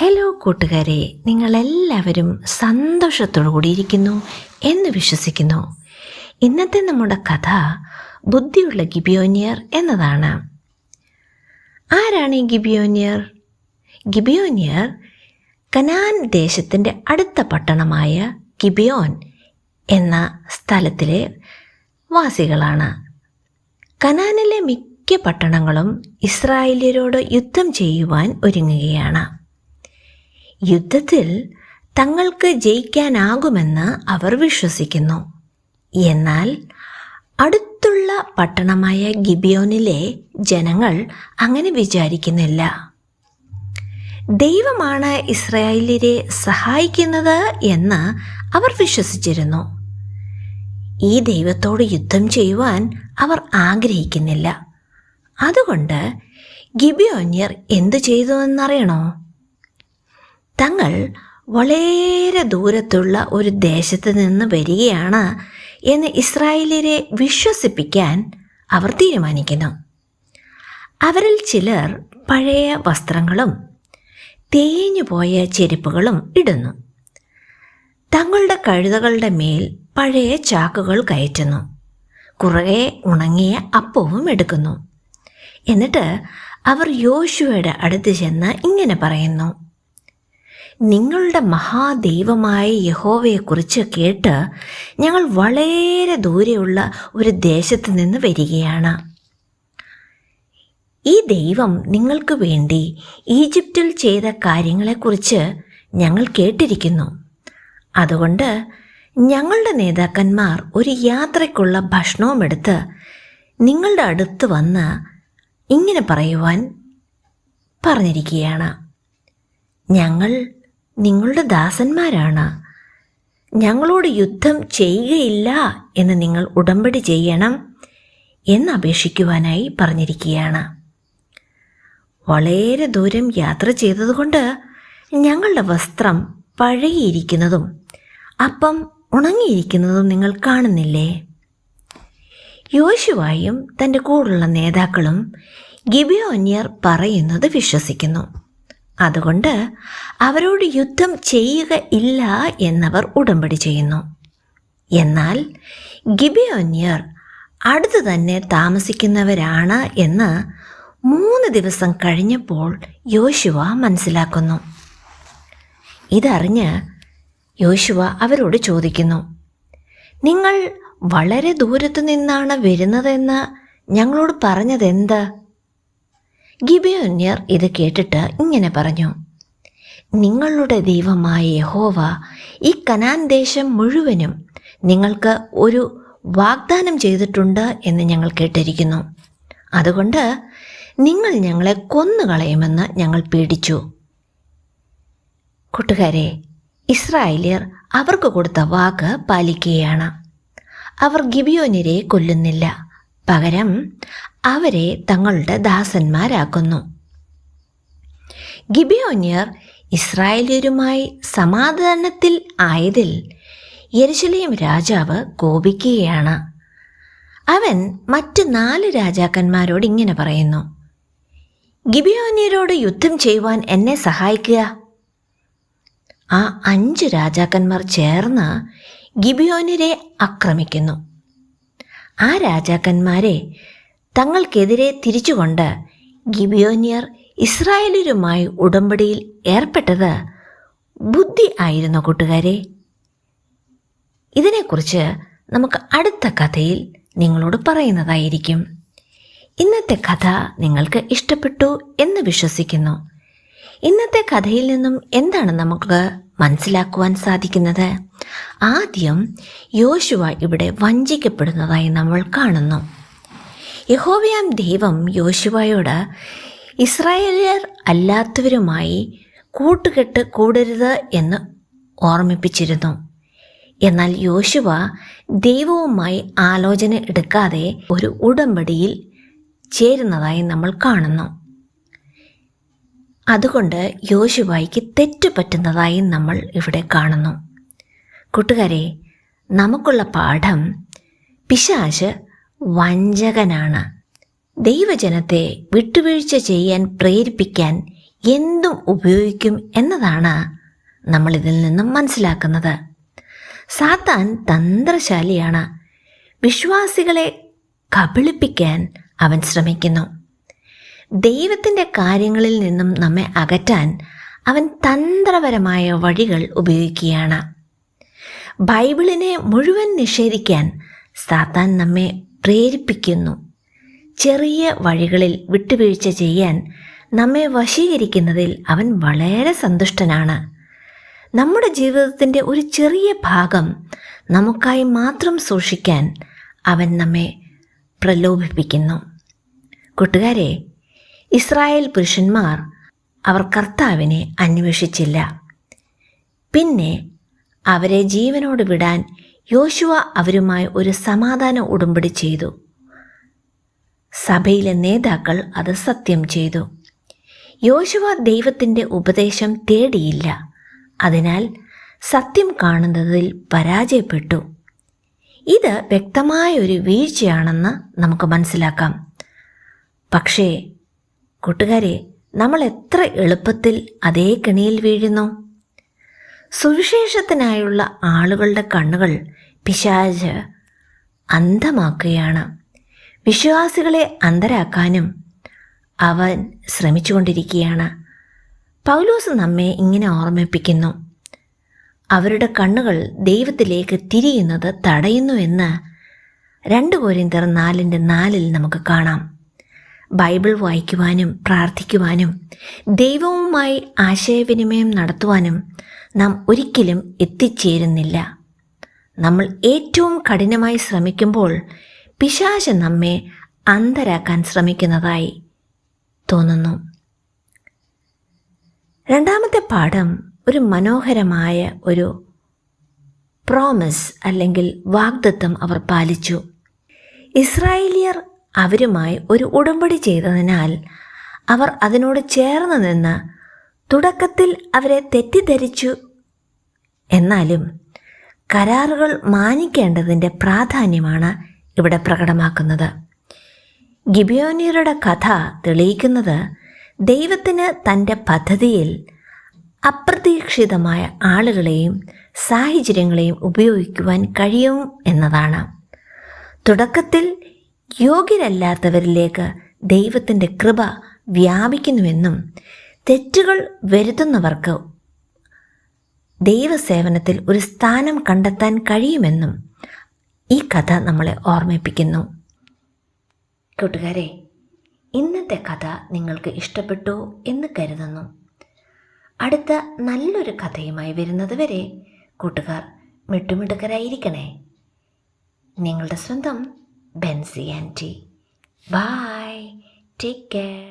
Hello കൂട്ടുകാരെ. നിങ്ങളെല്ലാവരും സന്തോഷത്തോടു കൂടിയിരിക്കുന്നു എന്ന് വിശ്വസിക്കുന്നു. ഇന്നത്തെ നമ്മുടെ കഥ ബുദ്ധിയുള്ള ഗിബിയോനിയർ എന്നതാണ്. ആരാണ് ഈ ഗിബിയോനിയർ? ഗിബിയോനിയർ കനാൻ ദേശത്തിന്റെ അടുത്ത പട്ടണമായ ഗിബിയോൻ എന്ന സ്ഥലത്തിലെ വാസികളാണ്. കനാനിലെ മിക്ക പട്ടണങ്ങളും ഇസ്രായേലിയരോട് യുദ്ധം ചെയ്യുവാൻ ഒരുങ്ങുകയാണ്. യുദ്ധത്തിൽ തങ്ങൾക്ക് ജയിക്കാനാകുമെന്ന് അവർ വിശ്വസിക്കുന്നു. എന്നാൽ അടുത്തുള്ള പട്ടണമായ ഗിബിയോനിലെ ജനങ്ങൾ അങ്ങനെ വിചാരിക്കുന്നില്ല. ദൈവമാണ് ഇസ്രായേലിനെ സഹായിക്കുന്നത് എന്ന് അവർ വിശ്വസിച്ചിരുന്നു. ഈ ദൈവത്തോട് യുദ്ധം ചെയ്യുവാൻ അവർ ആഗ്രഹിക്കുന്നില്ല. അതുകൊണ്ട് ഗിബിയോന്യർ എന്തു ചെയ്തു എന്നറിയണോ? തങ്ങൾ വളരെ ദൂരത്തുള്ള ഒരു ദേശത്ത് നിന്ന് വരികയാണ് എന്ന് ഇസ്രായേലിനെ വിശ്വസിപ്പിക്കാൻ അവർ തീരുമാനിക്കുന്നു. അവരിൽ ചിലർ പഴയ വസ്ത്രങ്ങളും തേഞ്ഞുപോയ ചെരുപ്പുകളും ഇടുന്നു. തങ്ങളുടെ കഴുതകളുടെ മേൽ പഴയ ചാക്കുകൾ കയറ്റുന്നു. കുറേ ഉണങ്ങിയ അപ്പവും എടുക്കുന്നു. എന്നിട്ട് അവർ യോശുവയുടെ അടുത്ത് ചെന്ന് ഇങ്ങനെ പറയുന്നു. നിങ്ങളുടെ മഹാദൈവമായ യഹോവയെക്കുറിച്ച് കേട്ട് ഞങ്ങൾ വളരെ ദൂരെയുള്ള ഒരു ദേശത്ത് നിന്ന് വരികയാണ്. ഈ ദൈവം നിങ്ങൾക്ക് വേണ്ടി ഈജിപ്തിൽ ചെയ്ത കാര്യങ്ങളെക്കുറിച്ച് ഞങ്ങൾ കേട്ടിരിക്കുന്നു. അതുകൊണ്ട് ഞങ്ങളുടെ നേതാക്കന്മാർ ഒരു യാത്രയ്ക്കുള്ള ഭക്ഷണവും എടുത്ത് നിങ്ങളുടെ അടുത്ത് വന്ന് ഇങ്ങനെ പറയുവാൻ പറഞ്ഞിരിക്കുകയാണ്. ഞങ്ങൾ നിങ്ങളുടെ ദാസന്മാരാണ്. ഞങ്ങളോട് യുദ്ധം ചെയ്യുകയില്ല എന്ന് നിങ്ങൾ ഉടമ്പടി ചെയ്യണം എന്ന് അപേക്ഷിക്കുവാനായി പറഞ്ഞിരിക്കുകയാണ്. വളരെ ദൂരം യാത്ര ചെയ്തതുകൊണ്ട് ഞങ്ങളുടെ വസ്ത്രം പഴകിയിരിക്കുന്നതും അപ്പം ഉണങ്ങിയിരിക്കുന്നതും നിങ്ങൾ കാണുന്നില്ലേ? യോശുവായും തന്റെ കൂടുള്ള നേതാക്കളും ഗിബിയോന്യർ പറയുന്നത് വിശ്വസിക്കുന്നു. അതുകൊണ്ട് അവരോട് യുദ്ധം ചെയ്യുക ഇല്ല എന്നവർ ഉടമ്പടി ചെയ്യുന്നു. എന്നാൽ ഗിബിയോന്യർ അടുത്തു തന്നെ താമസിക്കുന്നവരാണ് എന്ന് മൂന്ന് ദിവസം കഴിഞ്ഞപ്പോൾ യോശുവ മനസ്സിലാക്കുന്നു. ഇതറിഞ്ഞ് യോശുവ അവരോട് ചോദിക്കുന്നു നിങ്ങൾ വളരെ ദൂരത്തു നിന്നാണ് വരുന്നതെന്ന് ഞങ്ങളോട് പറഞ്ഞതെന്ത്? ഗിബിയോന്യർ ഇത് കേട്ടിട്ട് ഇങ്ങനെ പറഞ്ഞു നിങ്ങളുടെ ദൈവമായ യഹോവ ഈ കനാൻ ദേശം മുഴുവനും നിങ്ങൾക്ക് ഒരു വാഗ്ദാനം ചെയ്തിട്ടുണ്ട് എന്ന് ഞങ്ങൾ കേട്ടിരിക്കുന്നു. അതുകൊണ്ട് നിങ്ങൾ ഞങ്ങളെ കൊന്നുകളയുമെന്ന് ഞങ്ങൾ പേടിച്ചു. കൂട്ടുകാരെ ഇസ്രായേലിയർ അവർക്ക് കൊടുത്ത വാക്ക് പാലിക്കുകയാണ്. അവർ ഗിബിയോനിരെ കൊല്ലുന്നില്ല. പകരം അവരെ തങ്ങളുടെ ദാസന്മാരാക്കുന്നു. ഗിബിയോന്യർ ഇസ്രായേലിയരുമായി സമാധാനത്തിൽ ആയതിൽ യെരുശലേം രാജാവ് കോപിക്കുകയാണ്. അവൻ മറ്റ് നാല് രാജാക്കന്മാരോട് ഇങ്ങനെ പറയുന്നു ഗിബിയോന്യരോട് യുദ്ധം ചെയ്യുവാൻ എന്നെ സഹായിക്കുക. ആ അഞ്ച് രാജാക്കന്മാർ ചേർന്ന് ഗിബിയോനിരെ ആക്രമിക്കുന്നു. ആ രാജാക്കന്മാരെ തങ്ങൾക്കെതിരെ തിരിച്ചുകൊണ്ട് ഗിബിയോനിയർ ഇസ്രായേലിയരുമായി ഉടമ്പടിയിൽ ഏർപ്പെട്ടത് ബുദ്ധി ആയിരുന്നു കൂട്ടുകാരെ? ഇതിനെക്കുറിച്ച് നമുക്ക് അടുത്ത കഥയിൽ നിങ്ങളോട് പറയുന്നതായിരിക്കും. ഇന്നത്തെ കഥ നിങ്ങൾക്ക് ഇഷ്ടപ്പെട്ടു എന്ന് വിശ്വസിക്കുന്നു. ഇന്നത്തെ കഥയിൽ നിന്നും എന്താണ് നമുക്ക് മനസ്സിലാക്കുവാൻ സാധിക്കുന്നത്? ആദ്യം യോശുവ ഇവിടെ വഞ്ചിക്കപ്പെടുന്നതായി നമ്മൾ കാണുന്നു. യഹോവയാം ദൈവം യോശുവയോട് ഇസ്രായേലിയർ അല്ലാത്തവരുമായി കൂട്ടുകെട്ട് കൂടരുത് എന്ന് ഓർമ്മിപ്പിച്ചിരുന്നു. എന്നാൽ യോശുവ ദൈവവുമായി ആലോചന എടുക്കാതെ ഒരു ഉടമ്പടിയിൽ ചേരുന്നതായി നമ്മൾ കാണുന്നു. അതുകൊണ്ട് യോശുവായിക്ക് തെറ്റ് പറ്റുന്നതായി നമ്മൾ ഇവിടെ കാണുന്നു. കൂട്ടുകാരെ നമുക്കുള്ള പാഠം പിശാശ് വഞ്ചകനാണ്. ദൈവജനത്തെ വിട്ടുവീഴ്ച ചെയ്യാൻ പ്രേരിപ്പിക്കാൻ എന്തും ഉപയോഗിക്കും എന്നതാണ് നമ്മൾ ഇതിൽ നിന്നും മനസ്സിലാക്കുന്നത്. സാത്താൻ തന്ത്രശാലിയാണ്. വിശ്വാസികളെ കബളിപ്പിക്കാൻ അവൻ ശ്രമിക്കുന്നു. ദൈവത്തിന്റെ കാര്യങ്ങളിൽ നിന്നും നമ്മെ അകറ്റാൻ അവൻ തന്ത്രപരമായ വഴികൾ ഉപയോഗിക്കുകയാണ്. ബൈബിളിനെ മുഴുവൻ നിഷേധിക്കാൻ സാത്താൻ നമ്മെ പ്രേരിപ്പിക്കുന്നു. ചെറിയ വഴികളിൽ വിട്ടുവീഴ്ച ചെയ്യാൻ നമ്മെ വശീകരിക്കുന്നതിൽ അവൻ വളരെ സന്തുഷ്ടനാണ്. നമ്മുടെ ജീവിതത്തിന്റെ ഒരു ചെറിയ ഭാഗം നമുക്കായി മാത്രം സൂക്ഷിക്കാൻ അവൻ നമ്മെ പ്രലോഭിപ്പിക്കുന്നു. കൂട്ടുകാരെ ഇസ്രായേൽ പുരുഷന്മാർ അവർ കർത്താവിനെ അന്വേഷിച്ചില്ല. പിന്നെ അവരെ ജീവനോട് വിടാൻ യോശുവ അവരുമായി ഒരു സമാധാന ഉടമ്പടി ചെയ്തു. സഭയിലെ നേതാക്കൾ അത് സത്യം ചെയ്തു. യോശുവ ദൈവത്തിന്റെ ഉപദേശം തേടിയില്ല. അതിനാൽ സത്യം കാണുന്നതിൽ പരാജയപ്പെട്ടു. ഇത് വ്യക്തമായ ഒരു വീഴ്ചയാണെന്ന് നമുക്ക് മനസ്സിലാക്കാം. പക്ഷേ കൂട്ടുകാരെ നമ്മൾ എത്ര എളുപ്പത്തിൽ അതേ കെണിയിൽ വീഴുന്നു? സുവിശേഷത്തിനായുള്ള ആളുകളുടെ കണ്ണുകൾ പിശാച് അന്ധമാക്കുകയാണ്. വിശ്വാസികളെ അന്ധരാക്കാനും അവൻ ശ്രമിച്ചുകൊണ്ടിരിക്കുകയാണ്. പൗലോസ് നമ്മെ ഇങ്ങനെ ഓർമ്മിപ്പിക്കുന്നു. അവരുടെ കണ്ണുകൾ ദൈവത്തിലേക്ക് തിരിയുന്നത് തടയുന്നു എന്ന് രണ്ട് കോരിന്തർ നാലിന്റെ നാലിൽ നമുക്ക് കാണാം. ബൈബിൾ വായിക്കുവാനും പ്രാർത്ഥിക്കുവാനും ദൈവവുമായി ആശയവിനിമയം നടത്തുവാനും നാം ഒരിക്കലും എത്തിച്ചേരുന്നില്ല. നമ്മൾ ഏറ്റവും കഠിനമായി ശ്രമിക്കുമ്പോൾ പിശാശ നമ്മെ അന്തരാക്കാൻ ശ്രമിക്കുന്നതായി തോന്നുന്നു. രണ്ടാമത്തെ പാഠം ഒരു മനോഹരമായ ഒരു പ്രോമിസ് അല്ലെങ്കിൽ വാഗ്ദത്വം അവർ പാലിച്ചു. ഇസ്രായേലിയർ അവരുമായി ഒരു ഉടമ്പടി ചെയ്തതിനാൽ അവർ അതിനോട് ചേർന്ന് നിന്ന് തുടക്കത്തിൽ അവരെ തെറ്റിദ്ധരിച്ചു. എന്നാലും കരാറുകൾ മാനിക്കേണ്ടതിന്റെ പ്രാധാന്യമാണ് ഇവിടെ പ്രകടമാക്കുന്നത്. ഗിബിയോനിയറുടെ കഥ തെളിയിക്കുന്നത് ദൈവത്തിന് തന്റെ പദ്ധതിയിൽ അപ്രതീക്ഷിതമായ ആളുകളെയും സാഹചര്യങ്ങളെയും ഉപയോഗിക്കുവാൻ കഴിയും എന്നതാണ്. തുടക്കത്തിൽ യോഗ്യരല്ലാത്തവരിലേക്ക് ദൈവത്തിന്റെ കൃപ വ്യാപിക്കുന്നുവെന്നും തെറ്റുകൾ വരുത്തുന്നവർക്ക് ദൈവസേവനത്തിൽ ഒരു സ്ഥാനം കണ്ടെത്താൻ കഴിയുമെന്നും ഈ കഥ നമ്മളെ ഓർമ്മിപ്പിക്കുന്നു. കൂട്ടുകാരെ ഇന്നത്തെ കഥ നിങ്ങൾക്ക് ഇഷ്ടപ്പെട്ടു എന്ന് കരുതുന്നു. അടുത്ത നല്ലൊരു കഥയുമായി വരുന്നത് വരെ കൂട്ടുകാർ മിട്ടുമിടുക്കരായിരിക്കണേ. നിങ്ങളുടെ സ്വന്തം Benzie Bye. Take care.